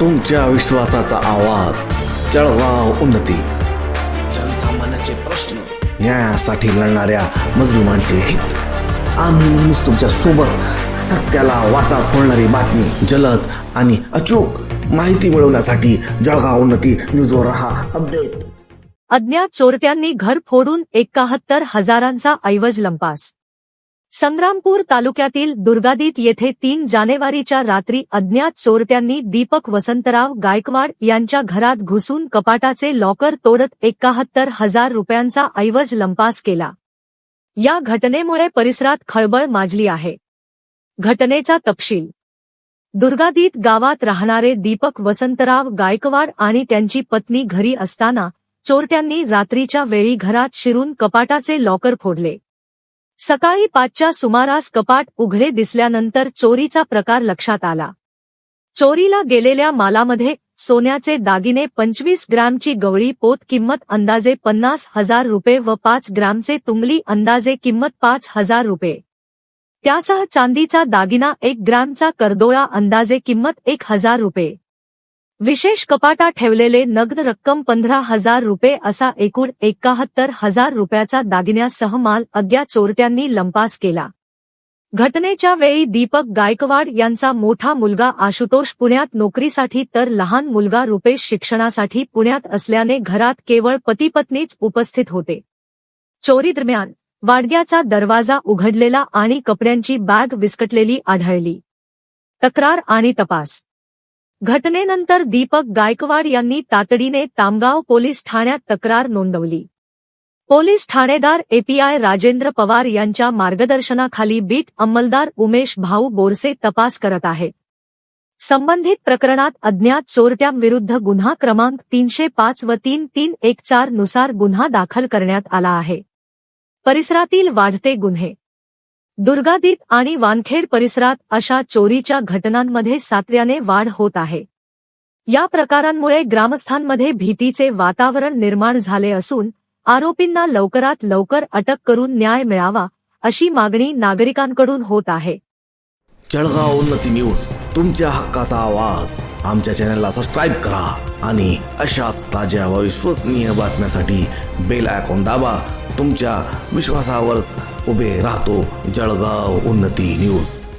तुमच्या विश्वासाचा आवाज. जळगाव उन्नती. जनसामान्याचे प्रश्न न्यायासाठी लढणाऱ्या मजलुमांचे हित. आम्ही नेहमीच तुमच्यासोबत सत्याला वाचा फोडणारी बातमी जलद आणि अचूक माहिती मिळवण्यासाठी जळगाव उन्नती न्यूजवर राहा. अपडेट. अज्ञात चोरट्यांनी घर फोडून एकाहत्तर हजारांचा ऐवज लंपास. संग्रामपूर तालुक्यातील दुर्गादीत येथे तीन जानेवारीच्या रात्री अज्ञात चोरट्यांनी दीपक वसंतराव गायकवाड यांच्या घरात घुसून कपाटाचे लॉकर तोडत एकाहत्तर हजार रुपयांचा ऐवज लंपास केला. या घटनेमुळे परिसरात खळबळ माजली आहे. घटनेचा तपशील. दुर्गादीत गावात राहणारे दीपक वसंतराव गायकवाड आणि त्यांची पत्नी घरी असताना चोरट्यांनी रात्रीच्या वेळी घरात शिरून कपाटाचे लॉकर फोडले. सकाळी पाचच्या सुमारास कपाट उघडे दिसल्यानंतर चोरीचा प्रकार लक्षात आला. चोरीला गेलेल्या मालामध्ये सोन्याचे दागिने पंचवीस ग्रॅमची गवळी पोत किंमत अंदाजे पन्नास हजार रुपये व पाच ग्रॅमचे तुंगली अंदाजे किंमत पाच हजार रुपये. त्यासह चांदीचा दागिना एक ग्रॅमचा करदोळा अंदाजे किंमत एक हजार रुपये. विशेष कपाटा ठेवलेले नगद रक्कम पंधरा हजार रुपये असा एकूण एकाहत्तर हजार रुपयाचा दागिन्यासह माल अज्ञात चोरट्यांनी लंपास केला. घटनेच्या वेळी दीपक गायकवाड यांचा मोठा मुलगा आशुतोष पुण्यात नोकरीसाठी तर लहान मुलगा रुपेश शिक्षणासाठी पुण्यात असल्याने घरात केवळ पतीपत्नीच उपस्थित होते. चोरी दरम्यान वाडग्याचा दरवाजा उघडलेला आणि कपड्यांची बॅग विस्कटलेली आढळली. तक्रार आणि तपास. घटनेनंतर दीपक गायकवाड यांनी तातडीने तामगाव पोलीस ठाण्यात तक्रार नोंदवली. पोलीस ठाणेदार एपीआय राजेंद्र पवार यांच्या मार्गदर्शनाखाली बीट अंमलदार उमेश भाऊ बोरसे तपास करत आहेत. संबंधित प्रकरणात अज्ञात चोरट्यांविरुद्ध गुन्हा क्रमांक तीनशे पाच व तीन तीन एक चारनुसार गुन्हा दाखल करण्यात आला आहे. परिसरातील वाढते गुन्हे. दुर्गादीत आणि वानखेड परिसरात अशा चोरीच्या घटनांमध्ये सातत्याने वाढ होत आहे. या प्रकारांमुळे ग्रामस्थांमध्ये भीतीचे वातावरण निर्माण झाले असून आरोपींना लवकरात लवकर अटक करून न्याय मिळावा अशी मागणी नागरिकांकडून होत आहे. जळगाव उन्नती न्यूज तुमच्या हक्काचा आवाज. आमच्या चॅनलला सबस्क्राईब करा आणि अशाच ताज्या व विश्वसनीय बातम्यासाठी बेल आयकॉन दाबा. तुमच्या विश्वासावरच उभे राहतो जळगाव उन्नती न्यूज.